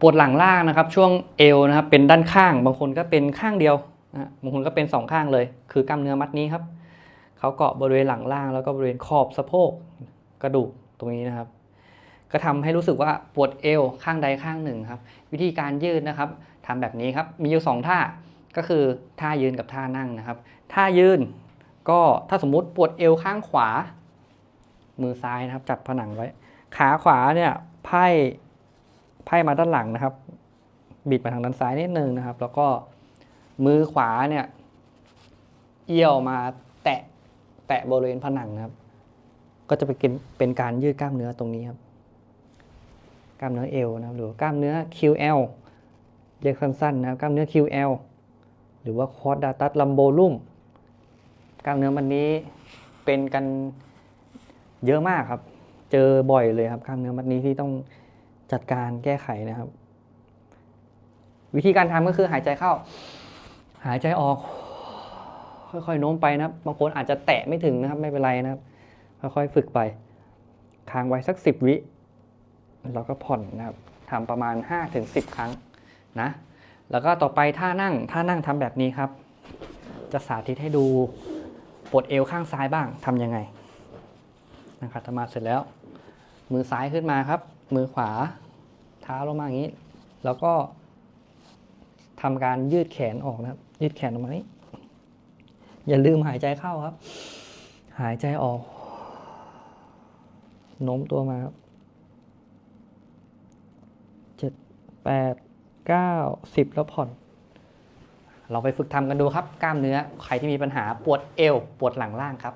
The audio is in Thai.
ปวดหลังล่างนะครับ ช่วงเอวนะครับเป็นด้านข้าง บางคนก็เป็นข้างเดียวนะบางคนก็เป็นสองข้างเลย คือกล้ามเนื้อมัดนี้ครับเขาเกาะบริเวณหลังล่าง แล้วก็บริเวณขอบสะโพกกระดูกตรงนี้นะครับ ก็ทำให้รู้สึกว่าปวดเอวข้างใดข้างหนึ่งครับ วิธีการยืดนะครับทำแบบนี้ครับมีอยู่สองท่าก็คือท่ายืนกับท่านั่งนะครับ ท่ายืนก็ถ้าสมมุติปวดเอวข้างขวา มือซ้ายนะครับ จับผนังไว้ ขาขวาเนี่ยไพ่ ไพ่มาด้านหลังนะครับ บิดมาทางด้านซ้ายนิดนึงนะครับ แล้วก็มือขวาเนี่ย เอี้ยวมาแตะแตะบริเวณผนังนะครับ ก็จะเป็นเป็นการยืดกล้ามเนื้อตรงนี้ครับ กล้ามเนื้อเอวนะครับ หรือกล้ามเนื้อ QL เรียกสั้นๆนะครับ กล้ามเนื้อ QL หรือว่า quadratus lumborum กล้ามเนื้อมันนี้เป็นกันเยอะมากครับ เจอบ่อยเลยครับกล้ามเนื้อมัดนี้ที่ต้อง จัดการแก้ไขนะครับ วิธีการทำก็คือหายใจเข้า หายใจออก ค่อยๆโน้มไปนะครับ บางคนอาจจะแตะไม่ถึงนะครับ ไม่เป็นไรนะครับ ค่อยๆฝึกไปค้างไว้สักสิบวิแล้วก็ผ่อนนะครับทำประมาณ 5-10 ครั้งนะ แล้วก็ต่อไปท่านั่ง ท่านั่งทำแบบนี้ครับ จะสาธิตให้ดูปวดเอวข้างซ้ายบ้างทำยังไงนะครับทำมาเสร็จแล้ว มือซ้ายขึ้นมาครับ มือขวา เท้าลงมาอย่างนี้ แล้วก็ทำการยืดแขนออกนะครับ ยืดแขนออกมานี้ อย่าลืมหายใจเข้าครับ หายใจออกโน้มตัวมาครับเจ็ดแปดเก้าสิบแล้วผ่อน เราไปฝึกทำกันดูครับ กล้ามเนื้อ ใครที่มีปัญหาปวดเอว ปวดหลังล่างครับ